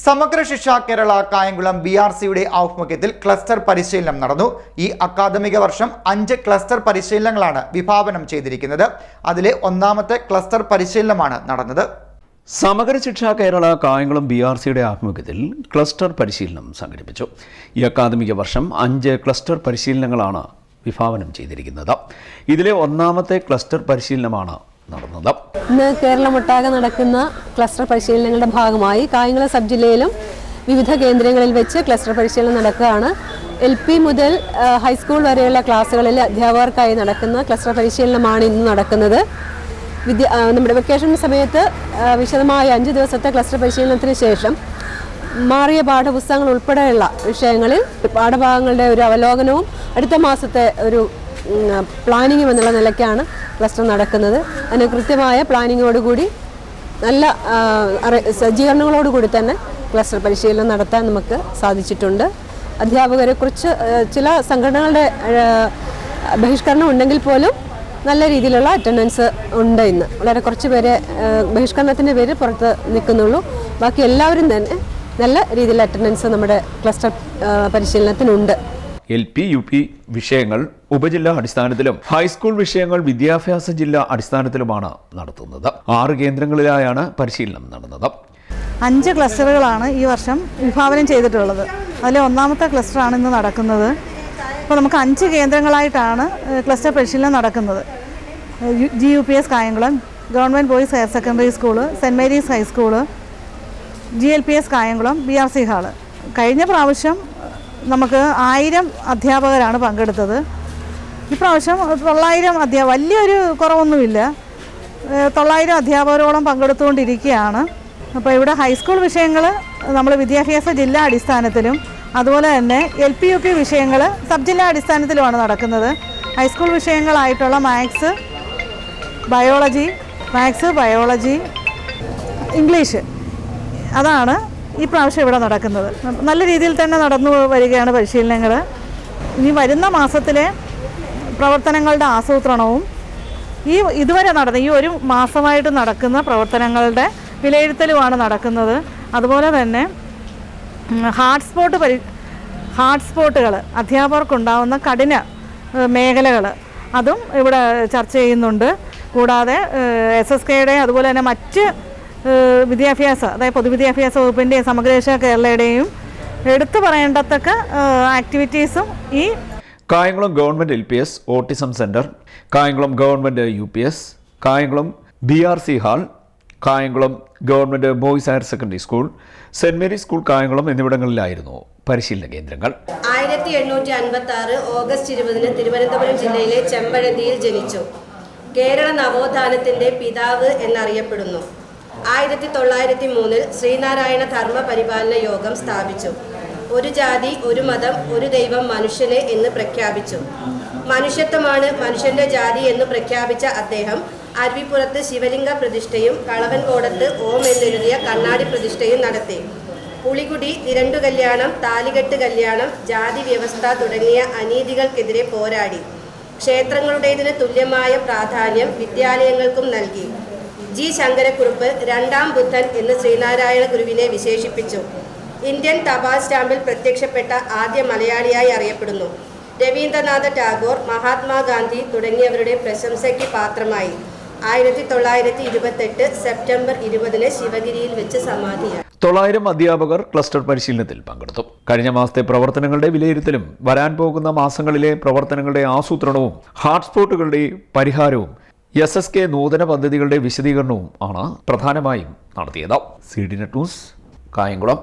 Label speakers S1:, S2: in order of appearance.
S1: സമഗ്ര ശിക്ഷ Kerala Kayamkulam B R സിയുടെ ആഭിമുഖ്യത്തിൽ ക്ലസ്റ്റർ പരിശീലനം നടന്നു. ഈ അക്കാദമിക വർഷം അഞ്ച് ക്ലസ്റ്റർ പരിശീലനങ്ങളാണ് വിഭാവനം ചെയ്തിരിക്കുന്നത്. അതിലെ ഒന്നാമത്തെ ക്ലസ്റ്റർ പരിശീലനമാണ് നടന്നത്.
S2: സമഗ്ര ശിക്ഷ കേരള കായംകുളം ബി ആർ സിയുടെ ആഭിമുഖ്യത്തിൽ ക്ലസ്റ്റർ പരിശീലനം സംഘടിപ്പിച്ചു. ഈ അക്കാദമിക വർഷം അഞ്ച് ക്ലസ്റ്റർ പരിശീലനങ്ങളാണ് വിഭാവനം ചെയ്തിരിക്കുന്നത്. ഇതിലെ ഒന്നാമത്തെ ക്ലസ്റ്റർ പരിശീലനമാണ് നടന്നത്.
S3: ഇന്ന് കേരളമൊട്ടാകെ നടക്കുന്ന ക്ലസ്റ്റർ പരിശീലനങ്ങളുടെ ഭാഗമായി കായംകുളം സബ് ജില്ലയിലും വിവിധ കേന്ദ്രങ്ങളിൽ വെച്ച് ക്ലസ്റ്റർ പരിശീലനം നടക്കുകയാണ്. എൽ പി മുതൽ ഹൈസ്കൂൾ വരെയുള്ള ക്ലാസ്സുകളിൽ അധ്യാപകർക്കായി നടക്കുന്ന ക്ലസ്റ്റർ പരിശീലനമാണ് ഇന്ന് നടക്കുന്നത്. വിദ്യ നമ്മുടെ വെക്കേഷൻ സമയത്ത് വിശദമായ അഞ്ച് ദിവസത്തെ ക്ലസ്റ്റർ പരിശീലനത്തിന് ശേഷം മാറിയ പാഠപുസ്തകങ്ങൾ ഉൾപ്പെടെയുള്ള വിഷയങ്ങളിൽ പാഠഭാഗങ്ങളുടെ ഒരു അവലോകനവും അടുത്ത മാസത്തെ ഒരു പ്ലാനിങ്ങും എന്നുള്ള നിലയ്ക്കാണ് ക്ലസ്റ്റർ നടക്കുന്നത്. അതിന് കൃത്യമായ പ്ലാനിങ്ങോടുകൂടി നല്ല സജ്ജീകരണങ്ങളോടുകൂടി തന്നെ ക്ലസ്റ്റർ പരിശീലനം നടത്താൻ നമുക്ക് സാധിച്ചിട്ടുണ്ട്. അധ്യാപകരെ കുറിച്ച് ചില സംഘടനകളുടെ ബഹിഷ്കരണം ഉണ്ടെങ്കിൽ പോലും നല്ല രീതിയിലുള്ള അറ്റൻഡൻസ് ഉണ്ട് ഇന്ന്. വളരെ കുറച്ച് പേരെ ബഹിഷ്കരണത്തിന്റെ പേര് പുറത്ത് നിൽക്കുന്നുള്ളൂ. ബാക്കി എല്ലാവരും തന്നെ നല്ല രീതിയിൽ അറ്റൻഡൻസ് നമ്മുടെ ക്ലസ്റ്റർ പരിശീലനത്തിനുണ്ട്.
S2: എൽ പി യു പി വിഷയങ്ങൾ ഉപജില്ലാ അടിസ്ഥാനത്തിലും ഹൈസ്കൂൾ വിഷയങ്ങൾ വിദ്യാഭ്യാസ ജില്ലാ അടിസ്ഥാനത്തിലുമാണ് നടത്തുന്നത്. ആറ് കേന്ദ്രങ്ങളിലായാണ് പരിശീലനം നടന്നത്.
S4: അഞ്ച് ക്ലസ്റ്ററുകളാണ് ഈ വർഷം വിഭാവനം ചെയ്തിട്ടുള്ളത്. അതിലെ ഒന്നാമത്തെ ക്ലസ്റ്ററാണ് ഇന്ന് നടക്കുന്നത്. അപ്പോൾ നമുക്ക് അഞ്ച് കേന്ദ്രങ്ങളായിട്ടാണ് ക്ലസ്റ്റർ പരിശീലനം നടക്കുന്നത്. G U P S Kayamkulam government boys higher secondary school saint Mary's high school G L P S Kayamkulam B R C hall. കഴിഞ്ഞ പ്രാവശ്യം നമുക്ക് ആയിരം അധ്യാപകരാണ് പങ്കെടുത്തത്. ഇപ്രാവശ്യം തൊള്ളായിരം അധ്യാപക വലിയൊരു കുറവൊന്നുമില്ല. തൊള്ളായിരം അധ്യാപകരോളം പങ്കെടുത്തുകൊണ്ടിരിക്കുകയാണ്. അപ്പോൾ ഇവിടെ ഹൈസ്കൂൾ വിഷയങ്ങൾ നമ്മൾ വിദ്യാഭ്യാസ ജില്ലാ അടിസ്ഥാനത്തിലും അതുപോലെ തന്നെ എൽ പി യു പി വിഷയങ്ങൾ സബ് ജില്ലാ അടിസ്ഥാനത്തിലുമാണ് നടക്കുന്നത്. High school വിഷയങ്ങളായിട്ടുള്ള maths biology maths biology English. അതാണ് ഈ പ്രാവശ്യം ഇവിടെ നടക്കുന്നത്. നല്ല രീതിയിൽ തന്നെ നടന്നു വരികയാണ് പരിശീലനങ്ങൾ ഇനി വരുന്ന മാസത്തിലെ പ്രവർത്തനങ്ങളുടെ ആസൂത്രണവും ഈ ഇതുവരെ നടന്ന ഈ ഒരു മാസമായിട്ട് നടക്കുന്ന പ്രവർത്തനങ്ങളുടെ വിലയിരുത്തലുമാണ് നടക്കുന്നത്. അതുപോലെ തന്നെ ഹാട്ട്സ്പോട്ട് പരി ഹാട്ട്സ്പോട്ടുകൾ അധ്യാപകർക്കുണ്ടാവുന്ന കഠിന മേഖലകൾ അതും ഇവിടെ ചർച്ച ചെയ്യുന്നുണ്ട്. കൂടാതെ എസ് എസ് കെയുടെ അതുപോലെ തന്നെ മറ്റ് വിദ്യാഭ്യാസ അതായത് പൊതുവിദ്യാഭ്യാസ വകുപ്പിന്റെയും സമഗ്രേഷ കേരളയുടെയും എടുത്തു പറയേണ്ടത്തക്ക ആക്ടിവിറ്റീസും ഈ
S2: Kayamkulam government L P S autism centre Kayamkulam government U P S Kayamkulam B R C hall Kayamkulam government boys higher secondary school saint Mary's school Kayamkulam എന്നിവിടങ്ങളിലായിരുന്നു പരിശീലന കേന്ദ്രങ്ങൾ.
S5: ആയിരത്തി എണ്ണൂറ്റി അൻപത്തി ആറ് ഓഗസ്റ്റ് ഇരുപതിന് തിരുവനന്തപുരം ജില്ലയിലെ ചെമ്പഴന്തിയിൽ ജനിച്ചു. കേരള നവോത്ഥാനത്തിന്റെ പിതാവ് എന്നറിയപ്പെടുന്നു. ആയിരത്തി തൊള്ളായിരത്തി മൂന്നിൽ ശ്രീനാരായണ ധർമ്മ പരിപാലന യോഗം സ്ഥാപിച്ചു. ഒരു ജാതി ഒരു മതം ഒരു ദൈവം മനുഷ്യനെ എന്ന് പ്രഖ്യാപിച്ചു. മനുഷ്യത്വമാണ് മനുഷ്യന്റെ ജാതി എന്ന് പ്രഖ്യാപിച്ച അദ്ദേഹം അരുവിപ്പുറത്ത് ശിവലിംഗ പ്രതിഷ്ഠയും കളവൻ കളവൻകോടത്ത് ഓം എന്നെഴുതിയ കണ്ണാടി പ്രതിഷ്ഠയും നടത്തി. പുളികുടി തിരണ്ടു കല്യാണം താലികെട്ട് കല്യാണം ജാതി വ്യവസ്ഥ തുടങ്ങിയ അനീതികൾക്കെതിരെ പോരാടി. ക്ഷേത്രങ്ങളുടേതിന് തുല്യമായ പ്രാധാന്യം വിദ്യാലയങ്ങൾക്കും നൽകി. ജി ശങ്കരക്കുറുപ്പ് രണ്ടാം ബുദ്ധൻ എന്ന് ശ്രീനാരായണ ഗുരുവിനെ വിശേഷിപ്പിച്ചു. ഇന്ത്യൻ തപാൽ സ്റ്റാമ്പിൽ പ്രത്യക്ഷപ്പെട്ട ആദ്യ മലയാളിയായി അറിയപ്പെടുന്നു. രവീന്ദ്രനാഥ ടാഗോർ മഹാത്മാഗാന്ധി തുടങ്ങിയവരുടെ പ്രശംസയ്ക്ക് പാത്രമായി. ആയിരത്തി തൊള്ളായിരത്തി ഇരുപത്തെട്ട് സെപ്റ്റംബർ ഇരുപതിന് ശിവഗിരിയിൽ വെച്ച് സമാധിയായി.
S2: തൊള്ളായിരം അധ്യാപകർ ക്ലസ്റ്റർ പരിശീലനത്തിൽ പങ്കെടുത്തു. കഴിഞ്ഞ മാസത്തെ പ്രവർത്തനങ്ങളുടെ വിലയിരുത്തലും വരാൻ പോകുന്ന മാസങ്ങളിലെ പ്രവർത്തനങ്ങളുടെ ആസൂത്രണവും ഹാട്ട്സ്പോട്ടുകളുടെ പരിഹാരവും എസ് എസ് കെ നൂതന പദ്ധതികളുടെ വിശദീകരണവും ആണ് പ്രധാനമായും നടത്തിയത്. C D net news Kayamkulam.